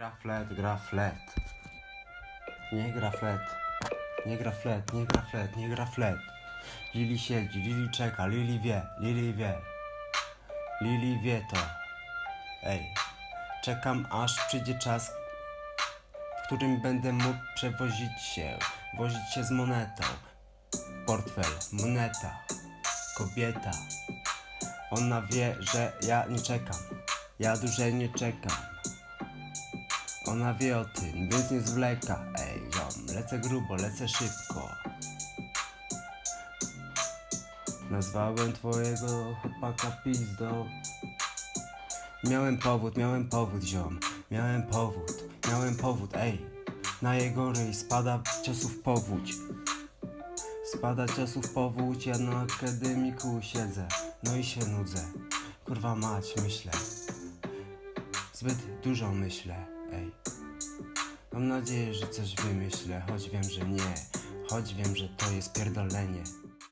Gra flet, gra flet. Nie gra flet. Nie gra flet, nie gra flet, nie gra flet. Lili siedzi, Lili czeka, Lili wie, Lili wie. Lili wie to. Ej, czekam aż przyjdzie czas, w którym będę mógł przewozić się, wozić się z monetą. Portfel, moneta, kobieta. Ona wie, że ja nie czekam. Ja dłużej nie czekam. Ona wie o tym, więc nie zwleka. Ej, ziom, lecę grubo, lecę szybko. Nazwałem twojego chłopaka pizdą. Miałem powód, miałem powód, ziom. Miałem powód, miałem powód, ej. Na jego ryj spada ciosów powódź. Spada ciosów powódź, ja na akademiku siedzę. No i się nudzę. Kurwa mać, myślę. Zbyt dużo myślę, ej. Mam nadzieję, że coś wymyślę, choć wiem, że nie. Choć wiem, że to jest pierdolenie.